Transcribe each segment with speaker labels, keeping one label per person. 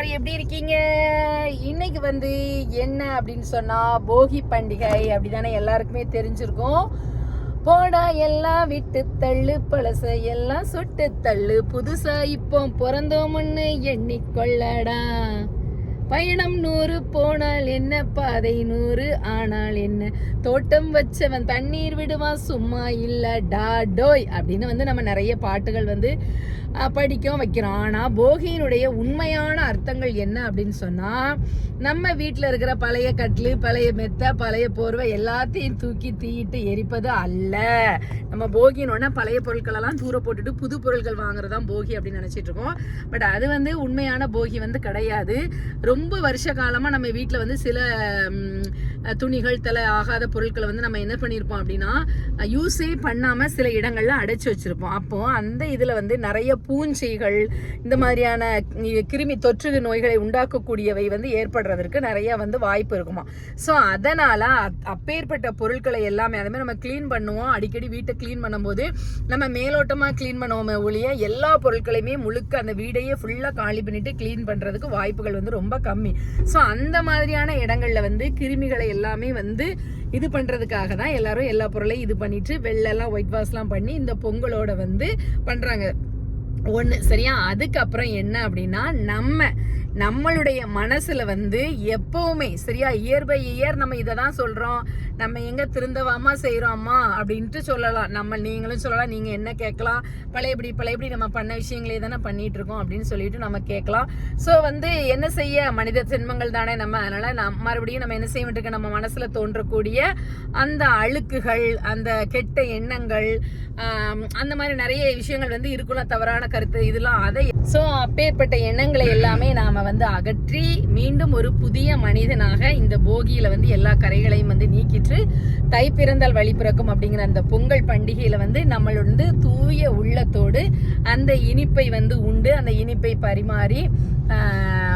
Speaker 1: எல்லாரும் எப்படி இருக்கீங்க? இன்னைக்கு வந்து என்ன அப்படின்னு சொன்னா போகி பண்டிகை அப்படிதானே எல்லாருக்குமே தெரிஞ்சிருக்கும். போடா எல்லாம் விட்டு தள்ளு பழச எல்லாம் சுட்டு தள்ளு. புதுசா இப்போ பிறந்தோம்னு எண்ணிக்கொள்ளடா. பயணம் நூறு போனால் என்ன பாதை நூறு ஆனால் என்ன? தோட்டம் வச்சவன் தண்ணீர் விடுவான் சும்மா இல்லை டா டோய் அப்படின்னு வந்து நம்ம நிறைய பாட்டுகள் வந்து படிக்கவும் படிக்கும் வைக்கிறோம். ஆனால் போகியினுடைய உண்மையான அர்த்தங்கள் என்ன அப்படின்னு சொன்னால் நம்ம வீட்டில் இருக்கிற பழைய கட்லு பழைய மெத்த பழைய போர்வை எல்லாத்தையும் தூக்கி தீயிட்டு எரிப்பது அல்ல. நம்ம போகினோடனே பழைய பொருட்களெல்லாம் தூர போட்டுட்டு புது பொருட்கள் வாங்குறது தான் போகி அப்படின்னு நினச்சிட்டு இருக்கோம். பட் அது வந்து உண்மையான போகி வந்து கிடையாது. ரொம்ப வருஷ காலமாக நம்ம வீட்டில் வந்து சில துணிகள் தலை ஆகாத பொருட்களை வந்து நம்ம என்ன பண்ணியிருப்போம் அப்படின்னா யூஸே பண்ணாமல் சில இடங்களில் அடைச்சி வச்சுருப்போம். அப்போது அந்த இதில் வந்து நிறைய பூஞ்சைகள் இந்த மாதிரியான கிருமி தொற்று நோய்களை உண்டாக்கக்கூடியவை வந்து ஏற்படுறதற்கு நிறைய வந்து வாய்ப்பு இருக்குமா. ஸோ அதனால் அப்- அப்பேற்பட்ட பொருட்களை எல்லாமே அதுமாதிரி நம்ம க்ளீன் பண்ணுவோம். அடிக்கடி வீட்டை க்ளீன் பண்ணும்போது நம்ம மேலோட்டமாக க்ளீன் பண்ணுவோமே ஒழிய எல்லா பொருட்களையுமே முழுக்க அந்த வீடையே ஃபுல்லாக காலி பண்ணிட்டு க்ளீன் பண்ணுறதுக்கு வாய்ப்புகள் வந்து ரொம்ப கம்மி. ஸோ அந்த மாதிரியான இடங்களில் வந்து கிருமிகளை எல்லாமே வந்து இது பண்றதுக்காக தான் எல்லாரும் எல்லா பொருளையும் இது பண்ணிட்டு வெள்ளெல்லாம் ஒயிட் வாஷ்லாம் பண்ணி இந்த பொங்கலோட வந்து பண்றாங்க. ஒன்று சரியா? அதுக்கப்புறம் என்ன அப்படின்னா நம்ம நம்மளுடைய மனசுல வந்து எப்பவுமே சரியா? இயர் பை இயர் நம்ம இதை தான் சொல்றோம். நம்ம எங்க திருந்தவாமா செய்கிறோம்மா அப்படின்ட்டு சொல்லலாம். நம்ம நீங்களும் சொல்லலாம் நீங்க என்ன கேட்கலாம் பழையபடி பழையபடி நம்ம பண்ண விஷயங்களே தானே பண்ணிட்டு இருக்கோம் அப்படின்னு சொல்லிட்டு நம்ம கேட்கலாம். ஸோ வந்து என்ன செய்ய? மனித ஜென்மங்கள் தானே நம்ம. அதனால நம் மறுபடியும் நம்ம என்ன செய்ய வேண்டியிருக்கு நம்ம மனசுல தோன்றக்கூடிய அந்த அழுக்குகள் அந்த கெட்ட எண்ணங்கள் அந்த மாதிரி நிறைய விஷயங்கள் வந்து இருக்கலாம் தவறான கருத்து இதெல்லாம் அதை ஸோ அப்பேற்பட்ட எண்ணங்களை எல்லாமே நாம வந்து அகற்றி மீண்டும் ஒரு புதிய மனிதனாக இந்த போகியில வந்து எல்லா கரைகளையும் வந்து நீக்கிட்டு தை பிறந்தால் வழி பிறக்கும் அப்படிங்கிற அந்த பொங்கல் பண்டிகையில வந்து நம்மளுந்து தூய உள்ளத்தோடு அந்த இனிப்பை வந்து உண்டு அந்த இனிப்பை பரிமாறி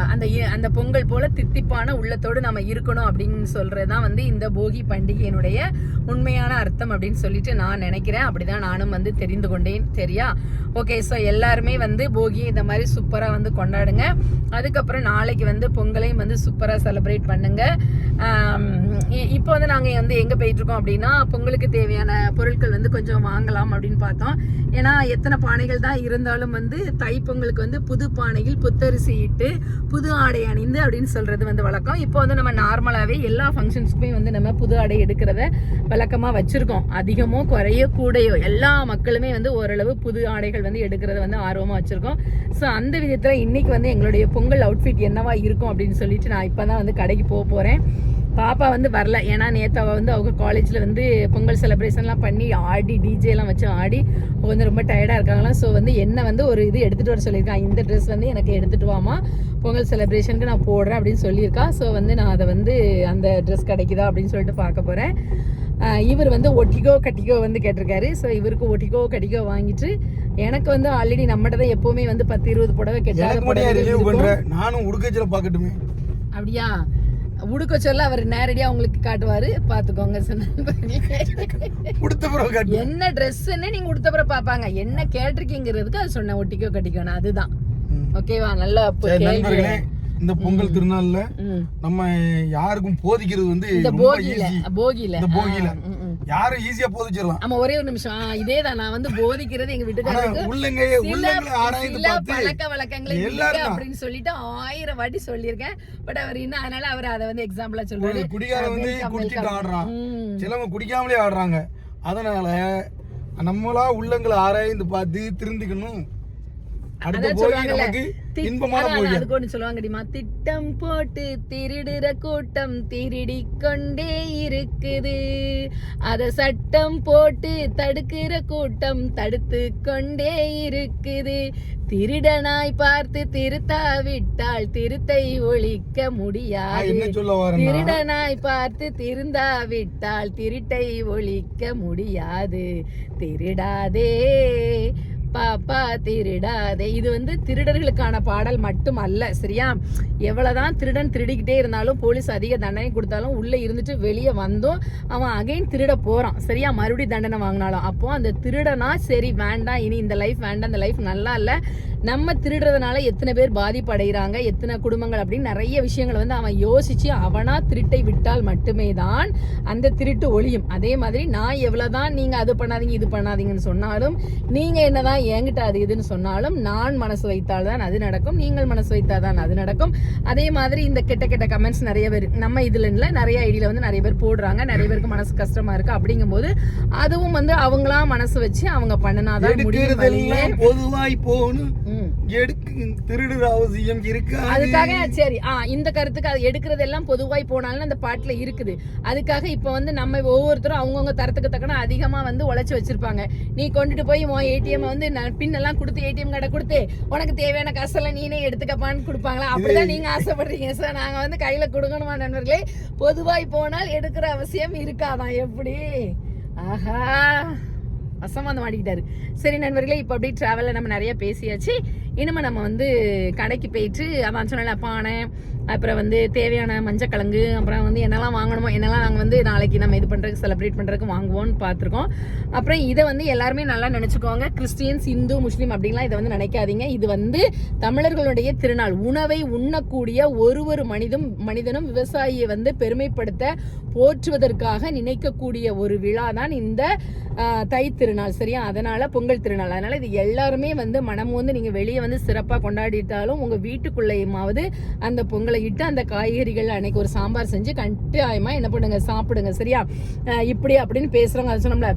Speaker 1: அந்த இ- அந்த பொங்கல் போல தித்திப்பான உள்ளத்தோடு நம்ம இருக்கணும் அப்படின்னு சொல்கிறது தான் வந்து இந்த போகி பண்டிகையினுடைய உண்மையான அர்த்தம் அப்படின்னு சொல்லிட்டு நான் நினைக்கிறேன். அப்படிதான் நானும் வந்து தெரிந்து கொண்டேன். சரியா? ஓகே ஸோ எல்லாருமே வந்து போகி இந்த மாதிரி சூப்பராக வந்து கொண்டாடுங்க. அதுக்கப்புறம் நாளைக்கு வந்து பொங்கலையும் வந்து சூப்பராக செலிப்ரேட் பண்ணுங்க. இ- இப்போ வந்து நாங்கள் வந்து எங்கே போயிட்டு இருக்கோம் அப்படின்னா பொங்கலுக்கு தேவையான பொருட்கள் வந்து கொஞ்சம் வாங்கலாம் அப்படின்னு பார்த்தோம். ஏன்னா எத்தனை பானைகள் தான் இருந்தாலும் வந்து தைப்பொங்கலுக்கு வந்து புது பானையில் புத்தரிசி இட்டு புது ஆடை அணிந்து அப்படின்னு சொல்றது வந்து வழக்கம். இப்போ வந்து நம்ம நார்மலாகவே எல்லா ஃபங்க்ஷன்ஸ்க்குமே வந்து நம்ம புது ஆடை எடுக்கிறத வழக்கமாக வச்சிருக்கோம். அதிகமோ குறைய கூடையோ எல்லா மக்களுமே வந்து ஓரளவு புது ஆடைகள் வந்து எடுக்கிறத வந்து ஆர்வமாக வச்சிருக்கோம். ஸோ அந்த விதத்தில் இன்னைக்கு வந்து எங்களுடைய பொங்கல் அவுட்ஃபிட் என்னவா இருக்கும் அப்படின்னு சொல்லிட்டு நான் இப்போ தான் வந்து கடைக்கு போக போகிறேன் பாப்பா வந்து வரல. ஏன்னா நேத்து அவ வந்து அவங்க காலேஜில் வந்து பொங்கல் செலிப்ரேஷன்லாம் பண்ணி ஆடி டிஜே எல்லாம் வச்சு ஆடி அவங்க வந்து ரொம்ப டயர்டாக இருக்காங்களாம். ஸோ வந்து என்ன வந்து ஒரு இது எடுத்துகிட்டு வர சொல்லியிருக்கான் இந்த ட்ரெஸ் வந்து எனக்கு எடுத்துகிட்டு வாமா பொங்கல் செலிப்ரேஷனுக்கு நான் போடுறேன் அப்படின்னு சொல்லியிருக்கா. ஸோ வந்து நான் அதை வந்து அந்த ட்ரெஸ் கிடைக்குதா அப்படின்னு சொல்லிட்டு பார்க்க போகிறேன் இவர் வந்து ஒட்டிக்கோ கட்டிக்கோ வந்து கேட்டிருக்காரு. ஸோ இவருக்கு ஒட்டிக்கோ கட்டிக்கோ வாங்கிட்டு எனக்கு வந்து ஆல்ரெடி நம்மகிட்ட தான் எப்போவுமே வந்து பத்து இருபது புடவை கெட்டாத
Speaker 2: நானும் உடுக்கச்சில
Speaker 1: அப்படியா? உடுக்க சொல்ல அவர் நேரடியா உங்களுக்கு காட்டுவாரு. பாத்துக்கோங்க சொன்னாங்க என்ன ட்ரெஸ்ன்னு நீங்க உடுத்த பிறகு பாப்பாங்க. என்ன கேட்டிருக்கீங்கிறதுக்கு அது சொன்னேன் ஒட்டிக்கோ கட்டிக்கோன்னு அதுதான். ஓகேவா? நல்லா
Speaker 2: இந்த பொங்கல் திருநாள்ல. நம்ம யாருக்கும் போதிக்கிறது வந்து
Speaker 1: இந்த போகியில. போகியில.
Speaker 2: போகியில. யாரும் ஈஸியா போதிச்சிடலாம்.
Speaker 1: ஆமா ஒரே ஒரு நிமிஷம். ஆ, இதேதான். நான் வந்து போதிக்கிறது எங்க வீட்டுக்காரருக்கு
Speaker 2: உள்ளங்க உள்ளங்களை
Speaker 1: பழக்க வழக்கங்களை
Speaker 2: எல்லாரும் தான்.
Speaker 1: அப்படின்னு சொல்லிட்டு ஆயிரம் வாட்டி சொல்லியிருக்கேன். பட் அவர் இன்னும் அதனால அவர் அதை வந்து எக்ஸாம்பிளா சொல்றாரு.
Speaker 2: ஒரு குடிகாரன் வந்து குடிச்சிட்டு. ஆடுறான். சிலவங்க குடிக்காமலே ஆடுறாங்க. அதனால நம்மளா உள்ளங்களை ஆராய்ந்து பார்த்து திருந்திக்கணும்.
Speaker 1: திட்டம் போட்டு திருடுற கூட்டம் திருடி கொண்டே இருக்குது. அத சட்டம் போட்டு தடுக்கிற கூட்டம் தடுத்து கொண்டே இருக்குது திருடனாய் பார்த்து திருத்தாவிட்டால் திருத்தை ஒழிக்க முடியாது. திருடனாய் பார்த்து திருந்தாவிட்டால் திருட்டை ஒழிக்க முடியாது. திருடாதே பாப்பா திருடாதே. இது வந்து திருடர்களுக்கான பாடல் மட்டும் அல்ல சரியா? எவ்வளவுதான் திருடன் திருடிக்கிட்டே இருந்தாலும் போலீஸ் அதிக தண்டனை கொடுத்தாலும் உள்ள இருந்துட்டு வெளியே வந்தும் அவன் அகைன் திருட போறான் சரியா? மறுபடியும் தண்டனை வாங்கினாலும். அப்போ அந்த திருடனா சரி வேண்டாம் இனி இந்த லைஃப் வேண்டாம் இந்த லைஃப் நல்லா இல்லை. நம்ம திருடுறதுனால எத்தனை பேர் பாதிப்படைகிறாங்க எத்தனை குடும்பங்கள் அப்படின்னு நிறைய விஷயங்களை வந்து அவன் யோசிச்சு அவனா திருட்டை விட்டால் மட்டுமே தான் அந்த திருட்டு ஒளியும் அதே மாதிரி நான் எவ்வளவுதான் நீங்க அது பண்ணாதீங்க இது பண்ணாதீங்கன்னு சொன்னாலும் நீங்க என்னதான் என்கிட்ட அது இதுன்னு சொன்னாலும் நான் மனசு வைத்தால் தான் அது நடக்கும் நீங்கள் மனசு வைத்தால் தான் அது நடக்கும். அதே மாதிரி இந்த கெட்ட கெட்ட கமெண்ட்ஸ் நிறைய பேர் நம்ம இதுல இல்ல நிறைய ஐடியில வந்து நிறைய பேர் போடுறாங்க நிறைய பேருக்கு மனசு கஷ்டமா இருக்கு அப்படிங்கும்போது அதுவும் வந்து அவங்களா மனசு வச்சு அவங்க பண்ணினாதான் முடியும்
Speaker 2: பொதுவாய் போகணும். எடுக்கு திருடுற அவசியம் இருக்காது.
Speaker 1: அதுக்காக சரி ஆ இந்த கருத்துக்கு அது எடுக்கிறது எல்லாம் பொதுவாய் போனாலும் அந்த பாட்டுல இருக்குது. அதுக்காக இப்ப வந்து நம்ம ஒவ்வொருத்தரும் அவங்கவுங்க தரத்துக்கு தக்கன அதிகமா வந்து உழைச்சு வச்சிருப்பாங்க. நீ கொண்டுட்டு போய் உன் ஏடிஎம் வந்து பின் எல்லாம் கொடுத்து ஏடிஎம் கார்டை கொடுத்து உனக்கு தேவையான காசெல்லாம் நீனே எடுத்துக்கப்பான்னு கொடுப்பாங்களா? அப்படிதான் நீங்க ஆசைப்படுறீங்க சார் நாங்க வந்து கையில கொடுக்கணுமா நண்பர்களே? பொதுவாய் போனால் எடுக்கிற அவசியம் இருக்காதான் எப்படி? ஆஹா. அசமாந்தம் ஆடிக்கிட்டாரு சரி நண்பர்களே இப்போ அப்படியே ட்ராவலில் நம்ம நிறைய பேசியாச்சு. இனிமேல் நம்ம வந்து கடைக்கு போயிட்டு அதான் சொன்னால பானை அப்புறம் வந்து தேவையான மஞ்சக்கிழங்கு அப்புறம் வந்து என்னெல்லாம் வாங்கணுமோ என்னெல்லாம் நாங்கள் வந்து நாளைக்கு நம்ம இது பண்ணுறதுக்கு செலிப்ரேட் பண்ணுறதுக்கு வாங்குவோம்னு பார்த்துருக்கோம். அப்புறம் இதை வந்து எல்லாருமே நல்லா நினச்சிக்கோங்க. கிறிஸ்டியன்ஸ் இந்து முஸ்லீம் அப்படின்லாம் இதை வந்து நினைக்காதீங்க. இது வந்து தமிழர்களுடைய திருநாள். உணவை உண்ணக்கூடிய ஒரு ஒரு மனிதம் மனிதனும் விவசாயியை வந்து பெருமைப்படுத்த போற்றுவதற்காக நினைக்கக்கூடிய ஒரு விழா தான் இந்த தை திருநாள் சரியா? அதனால பொங்கல் திருநாள். அதனால இது எல்லாருமே வந்து மனம் வந்து நீங்க வெளியே வந்து சிறப்பாக கொண்டாடிட்டாலும் உங்க வீட்டுக்குள்ளேயுமாவது அந்த பொங்கலை இட்டு அந்த காய்கறிகள் அன்னைக்கு ஒரு சாம்பார் செஞ்சு கட்டாயமா என்ன பண்ணுங்க சாப்பிடுங்க சரியா? இப்படி அப்படின்னு பேசுறவங்க அது சொன்னோம்ல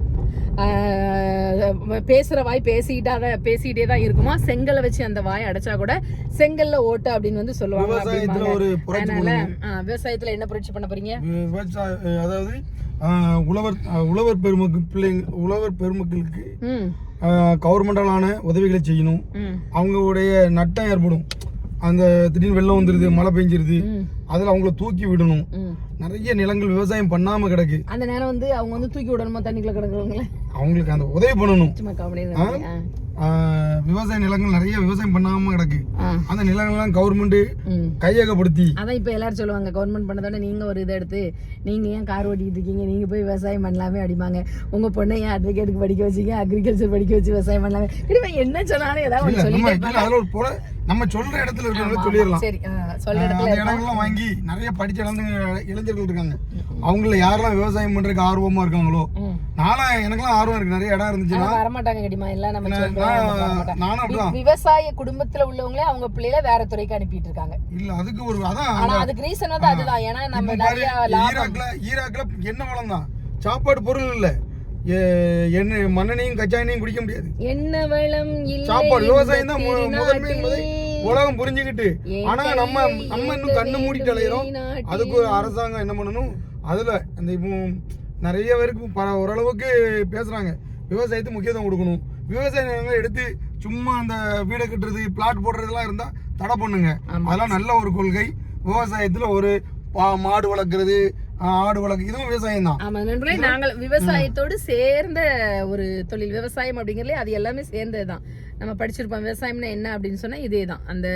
Speaker 1: பேசுற வாய் பேசிக்கிட்டா தான் பேசிக்கிட்டே தான் இருக்குமா? செங்கலை வச்சு அந்த வாய் அடைச்சா கூட செங்கல்ல ஓட்டு அப்படின்னு வந்து சொல்லுவாங்க அதனால விவசாயத்துல என்ன புரட்சி பண்ண போறீங்க?
Speaker 2: விவசாய அதாவது உழவர் உழவர் பெருமக்கள் பிள்ளைங்க உழவர் பெருமக்களுக்கு கவர்மெண்டாலான உதவிகளை செய்யணும். அவங்களுடைய நட்டம் ஏற்படும். அந்த திடீர்னு வெள்ளம் வந்துருது மழை பெஞ்சிருது. அதில் அவங்கள தூக்கி விடணும். நிறைய நிலங்கள் விவசாயம் பண்ணாம கிடக்கு.
Speaker 1: அந்த நேரம் வந்து அவங்க வந்து தூக்கி விடணுமா? தண்ணிக்குள்ள கிடக்குறவங்கள?
Speaker 2: அவங்களுக்கு அந்த உதவி பண்ணணும். விவசாய நிலங்கள் நிறைய விவசாயம் பண்ணாம கிடக்கு. அந்த நிலங்கள்லாம் கவர்மெண்ட் கையகப்படுத்தி.
Speaker 1: அதான் இப்போ எல்லாரும் சொல்லுவாங்க கவர்மெண்ட் பண்ணதோட நீங்க ஒரு இதை எடுத்து நீங்க ஏன் கார் ஓட்டிட்டு இருக்கீங்க? நீங்க போய் விவசாயம் பண்ணலாமே அப்படிம்பாங்க. உங்க பொண்ணை ஏன் அட்வொகேட்டுக்கு படிக்க வச்சீங்க? அக்ரிகல்ச்சர் படிக்க வச்சு விவசாயம் பண்ணலாமே? என்ன சொன்னாலும் ஏதாவது ஒன்று
Speaker 2: நம்ம இல்ல, சொல்ற இடத்துல இருக்கிறவங்க சொல்லிடலாம்.
Speaker 1: சரி
Speaker 2: ஆஹ்,
Speaker 1: இடத்துல
Speaker 2: அந்த இடங்கள்லாம் வாங்கி நிறைய படிச்ச இளைஞர்கள் இருக்காங்க. அவங்கள யாரெல்லாம் விவசாயம் பண்றதுக்கு ஆர்வமா இருக்காங்களோ. நானும் எனக்கெல்லாம் ஆர்வம் இருக்கு. நிறைய இடம் இருந்துச்சுன்னா
Speaker 1: ஆனா வரமாட்டாங்க கடிமா. எல்லாம் நம்ம.
Speaker 2: நானும் அப்படிதான்.
Speaker 1: விவசாய குடும்பத்துல உள்ளவங்களே அவங்க பிள்ளைகளை வேற துறைக்கு அனுப்பிட்டு இருக்காங்க.
Speaker 2: இல்ல அதுக்கு ஒரு அதான்
Speaker 1: ஆனா அதுக்கு ரீசன் வந்து அதுதான். ஏன்னா நம்ம நிறைய
Speaker 2: ஈராக்ல ஈராக்ல என்ன வளம் தான் சாப்பாடு பொருள் இல்ல. என்ன மண்ணெண்ணையும் கச்சா எண்ணெயும் குடிக்க முடியாது
Speaker 1: என்ன வளம்
Speaker 2: சாப்பாடு விவசாயம் தான் முதன்மை என்பதை. உலகம் புரிஞ்சுக்கிட்டு ஆனா நம்ம நம்ம இன்னும் கண்ணு மூடிட்டு அலையிறோம். அதுக்கு ஒரு அரசாங்கம் என்ன பண்ணணும் அதுல அந்த இப்போ நிறைய பேருக்கு ப- ஓரளவுக்கு பேசுறாங்க விவசாயத்துக்கு முக்கியத்துவம் கொடுக்கணும் விவசாய நிலங்களை எடுத்து சும்மா அந்த வீடு கட்டுறது பிளாட் போடுறதெல்லாம் இருந்தா தடை பண்ணுங்க. அதெல்லாம் நல்ல ஒரு கொள்கை விவசாயத்துல ஒரு பா- மாடு வளர்க்குறது ஆடு வளர்க்கு இதுவும் விவசாயம் தான்
Speaker 1: ஆமா நண்பர்களே நாங்கள் விவசாயத்தோடு சேர்ந்த ஒரு தொழில் விவசாயம் அப்படிங்கிறதுலே அது எல்லாமே சேர்ந்ததுதான். நம்ம படிச்சிருப்போம். விவசாயம்னா என்ன அப்படின்னு சொன்னால் இதே தான். அந்த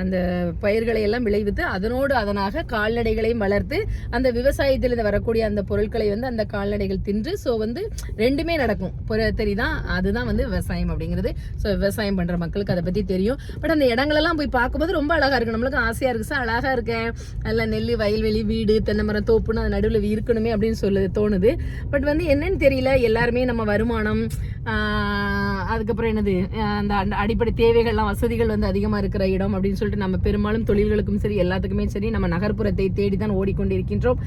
Speaker 1: அந்த பயிர்களை எல்லாம் விளைவித்து அதனோடு அதனாக கால்நடைகளையும் வளர்த்து அந்த விவசாயத்திலிருந்து வரக்கூடிய அந்த பொருட்களை வந்து அந்த கால்நடைகள் தின்று ஸோ வந்து ரெண்டுமே நடக்கும். தெரியுதான் அதுதான் வந்து விவசாயம் அப்படிங்கிறது. ஸோ விவசாயம் பண்ணுற மக்களுக்கு அதை பற்றி தெரியும். பட் அந்த இடங்களெல்லாம் போய் பார்க்கும்போது ரொம்ப அழகாக இருக்கும் நம்மளுக்கு ஆசையாக இருக்கு. சார் அழகாக இருக்கேன் நல்லா நெல் வயல்வெளி வீடு தென்னை மரம் தோப்புன்னு அது நடுவில் இருக்கணுமே அப்படின்னு சொல்லு தோணுது. பட் வந்து என்னன்னு தெரியல. எல்லாருமே நம்ம வருமானம் அதுக்கப்புறம் என்னது அந்த அந்த அடிப்படை தேவைகள்லாம் வசதிகள் வந்து அதிகமாக இருக்கிற இடம் அப்படின்னு சொல்லிட்டு நம்ம பெரும்பாலும் தொழில்களுக்கும் சரி எல்லாத்துக்குமே சரி நம்ம நகர்ப்புறத்தை தேடி தான் ஓடிக்கொண்டிருக்கின்றோம்.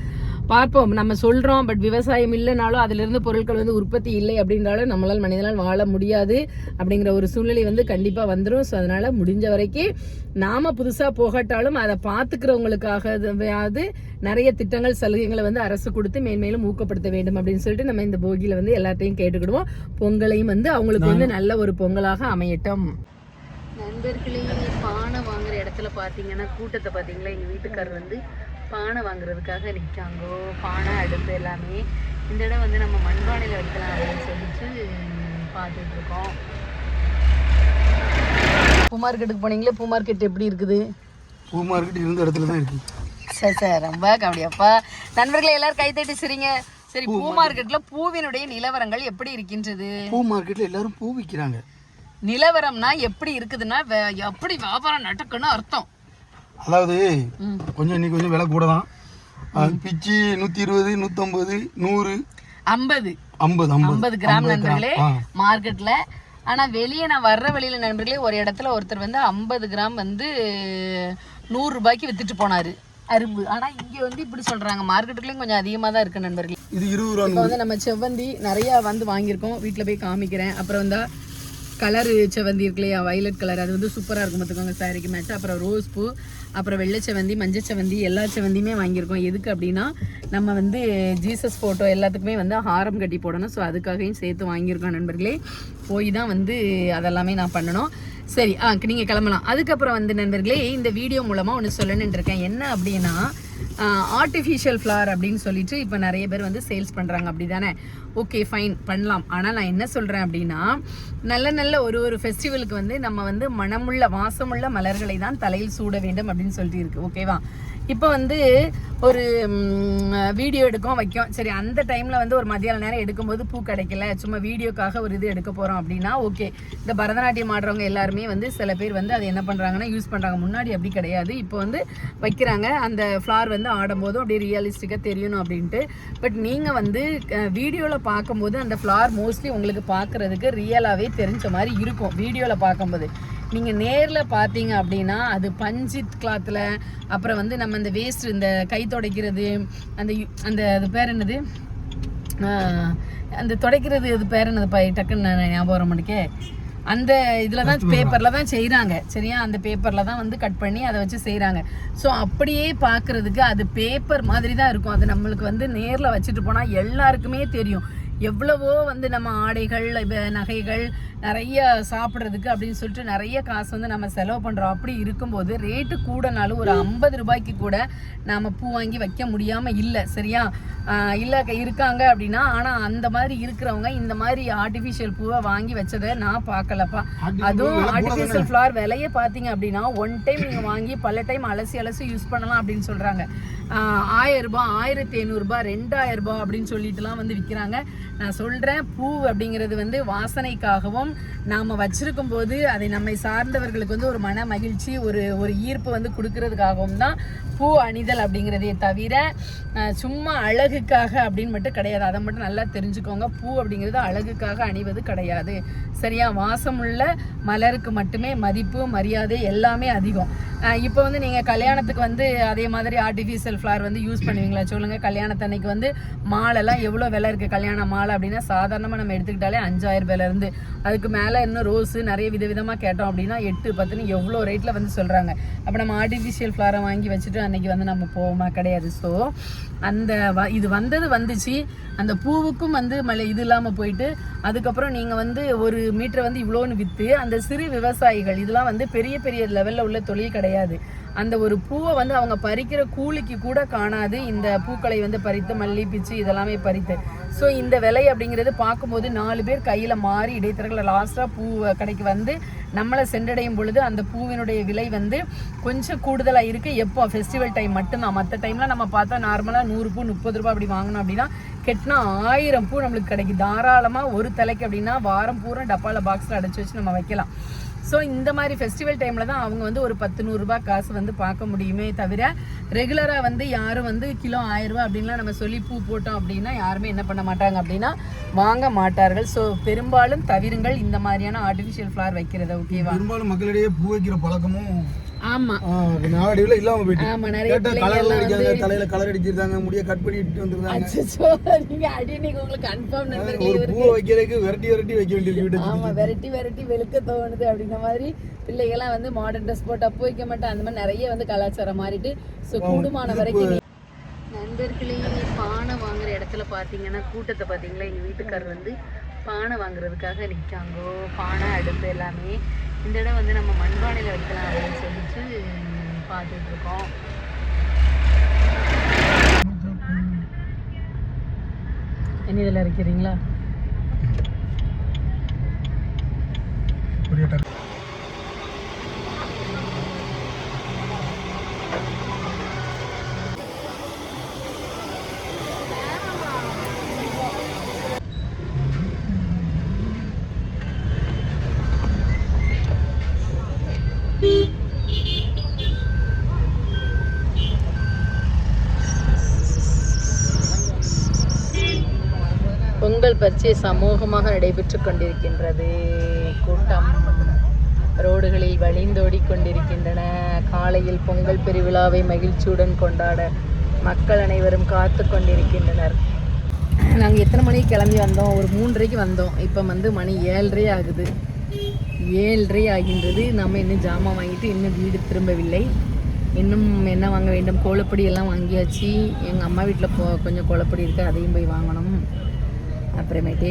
Speaker 1: பார்ப்போம். நம்ம சொல்றோம் பட் விவசாயம் இல்லைனாலும் அதிலிருந்து பொருட்கள் வந்து உற்பத்தி இல்லை அப்படின்றாலும் நம்மளால் மனிதனால் வாழ முடியாது அப்படிங்கிற ஒரு சூழ்நிலை வந்து கண்டிப்பா வந்துடும் ஸோ அதனால முடிஞ்ச வரைக்கும் நாம புதுசா போகாட்டாலும் அதை பார்த்துக்கிறவங்களுக்காகவது நிறைய திட்டங்கள் சலுகைகளை வந்து அரசு கொடுத்து மேன்மேலும் ஊக்கப்படுத்த வேண்டும் அப்படின்னு சொல்லிட்டு நம்ம இந்த போகியில வந்து எல்லாத்தையும் கேட்டுக்கிடுவோம். பொங்கலையும் வந்து அவங்களுக்கு வந்து நல்ல ஒரு பொங்கலாக அமையட்டும். நண்பர்களே பானை வாங்குற இடத்துல பார்த்தீங்கன்னா கூட்டத்தை பார்த்தீங்களா? எங்கள் வீட்டுக்காரர் வந்து பானை வாங்குறதுக்காக நிற்காங்கோ பானை அடுப்பு எல்லாமே. இந்த இடம் வந்து நம்ம மண்பானையில் வைக்கலாம் அப்படின்னு சொல்லிட்டு பார்த்துட்டு இருக்கோம் பூ மார்க்கெட்டுக்கு போனீங்களே பூ மார்க்கெட் எப்படி இருக்குது?
Speaker 2: பூ மார்க்கெட் இருந்த இடத்துல தான் இருக்கு.
Speaker 1: Sir sir. ரொம்ப கபடியாப்பா நண்பர்களே எல்லாரும் கை தட்டி சரிங்க. சரி பூ மார்க்கெட்ல பூவினுடைய நிலவரங்கள் எப்படி இருக்கின்றது?
Speaker 2: பூ மார்க்கெட்ல எல்லாரும் பூ விற்கிறாங்க
Speaker 1: நிலவரம்னா எப்படி இருக்குதுன்னா வே- எப்படி வியாபாரம் நடக்குன்னு அர்த்தம்.
Speaker 2: அதாவது. கொஞ்சம் இன்னைக்கு கொஞ்சம் விலை கூட தான் பிச்சி நூற்றி இருபது நூற்றம்பது நூறு.
Speaker 1: ஐம்பது.
Speaker 2: ஐம்பது ஐம்பது.
Speaker 1: கிராம் நண்பர்களே. மார்க்கெட்ல. ஆனா வெளியே நான் வர்ற வெளியில நண்பர்களே ஒரு இடத்துல ஒருத்தர் வந்து ஐம்பது கிராம் வந்து நூறு ரூபாய்க்கு வித்துட்டு போனாரு. அரும்பு. ஆனா இங்க வந்து இப்படி சொல்றாங்க. மார்க்கெட்டுலயும் கொஞ்சம் அதிகமா தான் இருக்கு நண்பர்களே.
Speaker 2: இது இருபது ரூபா
Speaker 1: இப்போ வந்து நம்ம செவ்வந்தி நிறைய வந்து வாங்கியிருக்கோம். வீட்டில் போய் காமிக்கிறேன். அப்புறம் வந்தா கலரு செவ்வந்தி இருக்கு இல்லையா? வயலட் கலர் அது வந்து சூப்பராக இருக்கும் பார்த்துக்கோங்க சாரிக்கு மேட்ச் அப்புறம் ரோஸ் பூ. அப்புறம் வெள்ளை செவந்தி மஞ்சள் செவந்தி எல்லா செவந்தியுமே வாங்கியிருக்கோம். எதுக்கு அப்படின்னா நம்ம வந்து ஜீசஸ் ஃபோட்டோ எல்லாத்துக்குமே வந்து ஹாரம் கட்டி போடணும். ஸோ அதுக்காகவும் சேர்த்து வாங்கியிருக்கோம் நண்பர்களே. போய் தான் வந்து அதெல்லாமே நான் பண்ணணும். சரி ஆ நீங்கள் கிளம்பலாம். அதுக்கப்புறம் வந்து நண்பர்களே இந்த வீடியோ மூலமாக ஒன்று சொல்லணுன்ட்டு இருக்கேன் என்ன அப்படின்னா ஆர்டிஃபிஷியல் ஃப்ளார் அப்படின்னு சொல்லிட்டு இப்போ நிறைய பேர் வந்து சேல்ஸ் பண்ணுறாங்க அப்படி தானே ஓகே ஃபைன் பண்ணலாம். ஆனால் நான் என்ன சொல்கிறேன் அப்படின்னா நல்ல நல்ல ஒரு ஒரு ஃபெஸ்டிவலுக்கு வந்து நம்ம வந்து மனமுள்ள வாசமுள்ள மலர்களை தான் தலையில் சூட வேண்டும் அப்படின்னு சொல்லிட்டு இருக்கு. ஓகேவா இப்போ வந்து ஒரு வீடியோ எடுக்கும் வைக்கும். சரி அந்த டைமில் வந்து ஒரு மதியான நேரம் எடுக்கும்போது பூ கிடைக்கல சும்மா வீடியோக்காக ஒரு இது எடுக்க போகிறோம் அப்படின்னா ஓகே. இந்த பரதநாட்டியம் ஆடுறவங்க எல்லாருமே வந்து சில பேர் வந்து அதை என்ன பண்ணுறாங்கன்னா யூஸ் பண்ணுறாங்க முன்னாடி அப்படி கிடையாது. இப்போ வந்து வைக்கிறாங்க. அந்த ஃப்ளார் வந்து ஆடும்போதும் அப்படியே ரியலிஸ்டிக்காக தெரியணும் அப்படின்ட்டு. பட் நீங்கள் வந்து வீடியோவில் பார்க்கும்போது அந்த ஃப்ளார் மோஸ்ட்லி உங்களுக்கு பார்க்குறதுக்கு ரியலாகவே தெரிஞ்ச மாதிரி இருக்கும். வீடியோவில் பார்க்கும்போது. நீங்கள் நேரில் பார்த்தீங்க அப்படின்னா அது பஞ்சித் கிளாத்தில் அப்புறம் வந்து நம்ம இந்த வேஸ்ட் இந்த கை துடைக்கிறது அந்த அந்த அது பேர் என்னது? அந்த துடைக்கிறது இது பேர் என்னது பை டக்குன்னு நான் ஞாபகம் வர மாட்டேக்கே. அந்த இதில் தான் பேப்பரில் தான் செய்கிறாங்க சரியா? அந்த பேப்பரில் தான் வந்து கட் பண்ணி அதை வச்சு செய்கிறாங்க ஸோ அப்படியே பார்க்குறதுக்கு அது பேப்பர் மாதிரி தான் இருக்கும். அது நம்மளுக்கு வந்து நேரில் வச்சுட்டு போனால் எல்லாருக்குமே தெரியும். எவ்வளவோ வந்து நம்ம ஆடைகள் இப்ப நகைகள் நிறைய சாப்பிட்றதுக்கு அப்படின்னு சொல்லிட்டு நிறைய காசு வந்து நம்ம செலவு பண்ணுறோம் அப்படி இருக்கும்போது ரேட்டு கூடனாலும் ஒரு ஐம்பது ரூபாய்க்கு கூட நாம் பூ வாங்கி வைக்க முடியாமல் இல்லை சரியா? இல்ல இருக்காங்க அப்படின்னா ஆனால் அந்த மாதிரி இருக்கிறவங்க இந்த மாதிரி ஆர்டிஃபிஷியல் பூவை வாங்கி வச்சதை நான் பார்க்கலப்பா. அதுவும் ஆர்டிஃபிஷியல் ஃப்ளவர் விலையை பார்த்தீங்க அப்படின்னா ஒன் டைம் நீங்கள் வாங்கி பல டைம் அலசி அலசி யூஸ் பண்ணலாம் அப்படின்னு சொல்கிறாங்க ஆயிரம் ரூபாய் ஆயிரத்தி ஐநூறுரூபா ரெண்டாயிரம் ரூபாய் அப்படின்னு சொல்லிட்டுலாம் வந்து விற்கிறாங்க நான் சொல்கிறேன் பூ அப்படிங்கிறது வந்து வாசனைக்காகவும் நாம் வச்சிருக்கும் போது அதை நம்மை சார்ந்தவர்களுக்கு வந்து ஒரு மன மகிழ்ச்சி ஒரு ஒரு ஈர்ப்பு வந்து கொடுக்கறதுக்காகவும் தான் பூ அணிதல் அப்படிங்கிறதே தவிர சும்மா அழகுக்காக அப்படின்னு மட்டும் கிடையாது. அதை மட்டும் நல்லா தெரிஞ்சுக்கோங்க. பூ அப்படிங்கிறது அழகுக்காக அணிவது கிடையாது. சரியா? வாசமுள்ள மலருக்கு மட்டுமே மதிப்பு மரியாதை எல்லாமே அதிகம். இப்போ வந்து நீங்கள் கல்யாணத்துக்கு வந்து அதே மாதிரி ஆர்டிஃபிஷியல் ஃப்ளவர் வந்து யூஸ் பண்ணுவீங்களா? சொல்லுங்கள் கல்யாணத்தன்னைக்கு வந்து மாலைலாம் எவ்வளோ விலை இருக்குது கல்யாண மாலை அப்படின்னா சாதாரணமாக நம்ம எடுத்துக்கிட்டாலே அஞ்சாயிரம் ரூபாயிலேருந்து அதுக்கு மேலே இன்னும் ரோஸு நிறைய விதவிதமாக கேட்டோம் அப்படின்னா எட்டு பத்துன்னு எவ்வளோ ரேட்டில் வந்து சொல்கிறாங்க அப்போ நம்ம ஆர்டிஃபிஷியல் ஃப்ளாரை வாங்கி வச்சுட்டு அன்னைக்கு வந்து நம்ம போவோமா? கிடையாது. ஸோ அந்த வ இது வந்தது வந்துச்சு. அந்த பூவுக்கும் வந்து மலை இது இல்லாமல் போயிட்டு அதுக்கப்புறம் நீங்கள் வந்து ஒரு மீட்டரை வந்து இவ்வளோன்னு விற்று அந்த சிறு விவசாயிகள் இதெல்லாம் வந்து பெரிய பெரிய லெவலில் உள்ள தொழில் கிடையாது. அந்த ஒரு பூவை வந்து அவங்க பறிக்கிற கூலிக்கு கூட காணாது. இந்த பூக்களை வந்து பறித்து மல்லி பிச்சு இதெல்லாமே பறித்து. ஸோ இந்த விலை அப்படிங்கிறது பார்க்கும்போது நாலு பேர் கையில் மாறி இடைத்தரகளை லாஸ்ட்டாக பூ கடைக்கு வந்து நம்மளை சென்றடையும் பொழுது அந்த பூவினுடைய விலை வந்து கொஞ்சம் கூடுதலாக இருக்குது எப்போ? ஃபெஸ்டிவல் டைம் மட்டும்தான். மற்ற டைமில் நம்ம பார்த்தா நார்மலாக நூறு பூ முப்பது ரூபா அப்படி வாங்கினோம் அப்படின்னா கெட்டினா ஆயிரம் பூ நம்மளுக்கு கிடைக்கும் தாராளமாக ஒரு தலைக்கு அப்படின்னா வாரம் பூரா டப்பாவில் பாக்ஸில் அடைச்சி வச்சு நம்ம வைக்கலாம். ஸோ இந்த மாதிரி ஃபெஸ்டிவல் டைமில் தான் அவங்க வந்து ஒரு பத்து நூறுரூபா காசு வந்து பார்க்க முடியுமே தவிர ரெகுலராக வந்து யாரும் வந்து கிலோ ஆயிரரூபா அப்படின்லாம் நம்ம சொல்லி பூ போட்டோம் அப்படின்னா யாருமே என்ன பண்ண மாட்டாங்க அப்படின்னா வாங்க மாட்டார்கள். ஸோ பெரும்பாலும் தவிருங்கள் இந்த மாதிரியான ஆர்டிஃபிஷியல் ஃப்ளவர் வைக்கிறத ஓகேவா
Speaker 2: பெரும்பாலும் மக்களிடையே பூ வைக்கிற பழக்கமும்
Speaker 1: ஆமாம்
Speaker 2: நாளடிவில் போயிட்டு.
Speaker 1: நிறைய
Speaker 2: கலர்ல
Speaker 1: எல்லாம்
Speaker 2: அடிக்காங்க
Speaker 1: வந்து
Speaker 2: தலையில கலர் அடிச்சிருந்தாங்க முடிய கட் பண்ணிட்டு வந்துருந்தாங்க.
Speaker 1: அச்சோ நீங்க அடி உங்களுக்கு கன்ஃபார்ம் நண்பர்களே
Speaker 2: ஒரு பூவை வைக்கிறதுக்கு விரட்டி விரட்டி வைக்க வேண்டியது வீட்டு
Speaker 1: ஆமா வெரைட்டி வெரைட்டி வெளுக்க தோணுது அப்படின்ற மாதிரி பிள்ளைகள்லாம் வந்து மாடர்ன் ட்ரெஸ் போட்டா போய்க்க மாட்டேன் அந்த மாதிரி நிறைய வந்து கலாச்சாரம் மாறிட்டு ஸோ கூடுமான வரைக்கும் நண்பர்களே பானை வாங்குற இடத்துல பார்த்தீங்கன்னா கூட்டத்தை பார்த்தீங்களா? எங்கள் வீட்டுக்காரர் வந்து பானை வாங்குறதுக்காக நிற்காங்கோ பானை அடுப்பு எல்லாமே. இந்த இடம் வந்து நம்ம மண்பானையில் வைக்கலாம் அப்படின்னு சொல்லிட்டு இருக்கோம் என்ன இதில் இருக்கிறீங்களா பொங்கல் பர்ச்சேஸ் சமூகமாக நடைபெற்று கொண்டிருக்கின்றது. கூட்டம் ரோடுகளில் வழிந்தோடி கொண்டிருக்கின்றன. காலையில் பொங்கல் பெருவிழாவை மகிழ்ச்சியுடன் கொண்டாட மக்கள் அனைவரும் காத்து கொண்டிருக்கின்றனர். நாங்கள் எத்தனை மணிக்கு கிளம்பி வந்தோம்? ஒரு மூன்றரைக்கு வந்தோம். இப்போ வந்து மணி ஏழரை ஆகுது. ஏழரை ஆகின்றது. நம்ம இன்னும் ஜாமான் வாங்கிட்டு இன்னும் வீடு திரும்பவில்லை. இன்னும் என்ன வாங்க வேண்டும்? கோலப்பொடி எல்லாம் வாங்கியாச்சு. எங்கள் அம்மா வீட்டில் போ கொஞ்சம் கோலப்பொடி இருக்குது அதையும் போய் வாங்கணும். அப்புறமேட்டு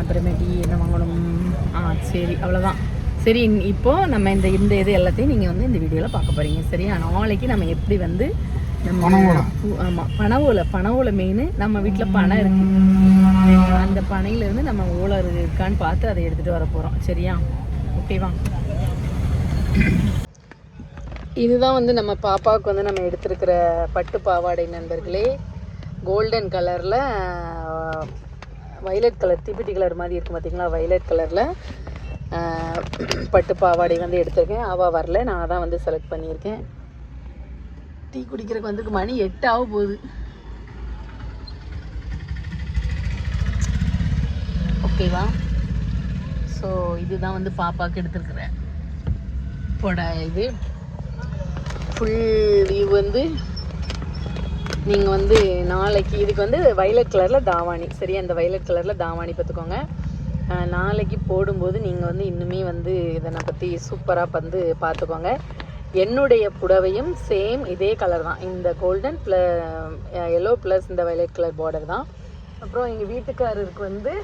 Speaker 1: அப்புறமேட்டு என்ன வாங்கணும் ஆ சரி அவ்வளோதான் சரி இன்- இப்போ நம்ம இந்த இந்த இது எல்லாத்தையும் நீங்கள் வந்து இந்த வீடியோவில் பார்க்க போகிறீங்க சரியா நாளைக்கு நம்ம எப்படி வந்து நம்ம
Speaker 2: பனவோலை.
Speaker 1: பூ- ஆமா பனை ஓலை பனை ஓலை மெயின் நம்ம வீட்டில் பனை இருக்கு. அந்த பனையில இருந்து நம்ம ஓலை இருக்கான்னு பார்த்து அதை எடுத்துட்டு வர போறோம். சரியா? ஓகேவா இதுதான் வந்து நம்ம பாப்பாவுக்கு வந்து நம்ம எடுத்திருக்கிற பட்டு பாவாடை நண்பர்களே. கோல்டன் கலரில் வைலட் கலர் தீப்பெட்டி கலர் மாதிரி இருக்கும் பார்த்தீங்களா வைலட் கலரில் பட்டு பாவாடை வந்து எடுத்திருக்கேன். அவள் வரல. நான் தான் வந்து செலக்ட் பண்ணியிருக்கேன். டீ குடிக்கிறதுக்கு வந்து மணி எட்டு ஆக போகுது. ஓகேவா ஸோ இதுதான் வந்து பாப்பாவுக்கு எடுத்துருக்குறேன். போட இது. ஃபுல் வியூ வந்து நீங்கள் வந்து நாளைக்கு இதுக்கு வந்து வயலட் கலரில் தாவாணி. சரி அந்த வயலட் கலரில் தாவாணி பார்த்துக்கோங்க. நாளைக்கு போடும்போது நீங்கள் வந்து இன்னுமே வந்து இதனை பற்றி சூப்பராக வந்து பார்த்துக்கோங்க. என்னுடைய புடவையும் சேம் இதே கலர் தான். இந்த கோல்டன் ப்ள எல்லோ ப்ளஸ் இந்த வயலட் கலர் பார்டர் தான். அப்புறம் எங்கள் வீட்டுக்காரருக்கு வந்து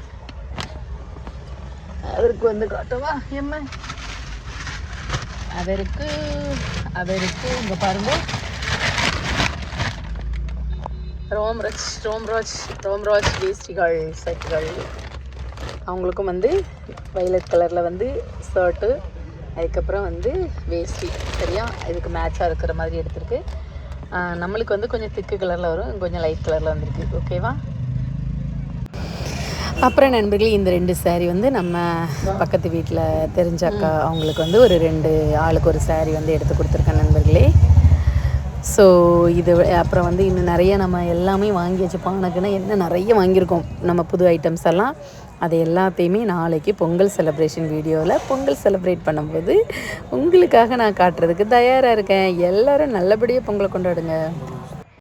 Speaker 1: அவருக்கு வந்து காட்டவா? எம்ம அவருக்கு அவருக்கு இங்கே பாருங்கள் ரோம்ராஜ் ரோம்ராஜ் ரோம்ராஜ் வேஸ்டிகள் செட்டுகள் அவங்களுக்கும் வந்து வயலட் கலரில் வந்து ஷர்ட்டு அதுக்கப்புறம் வந்து வேஷ்டி சரியா? இதுக்கு மேட்சாக இருக்கிற மாதிரி எடுத்திருக்கு. நம்மளுக்கு வந்து கொஞ்சம் திக்கு கலரில் வரும் கொஞ்சம் லைட் கலரில் வந்திருக்கு. ஓகேவா அப்புறம் நண்பர்களே இந்த ரெண்டு சேரீ வந்து நம்ம பக்கத்து வீட்டில் தெரிஞ்ச அக்கா அவங்களுக்கு வந்து ஒரு ரெண்டு ஆளுக்கு ஒரு சேரீ வந்து எடுத்து கொடுத்துருக்கேன் நண்பர்களே. ஸோ இது அப்புறம் வந்து இன்னும் நிறைய நம்ம எல்லாமே வாங்கி வச்சு என்ன நிறைய வாங்கியிருக்கோம். நம்ம புது ஐட்டம்ஸ் எல்லாம். அது எல்லாத்தையுமே நாளைக்கு பொங்கல் செலப்ரேஷன் வீடியோவில் பொங்கல் செலிப்ரேட் பண்ணும்போது உங்களுக்காக நான் காட்டுறதுக்கு தயாராக இருக்கேன். எல்லோரும் நல்லபடியாக பொங்கலை கொண்டாடுங்க.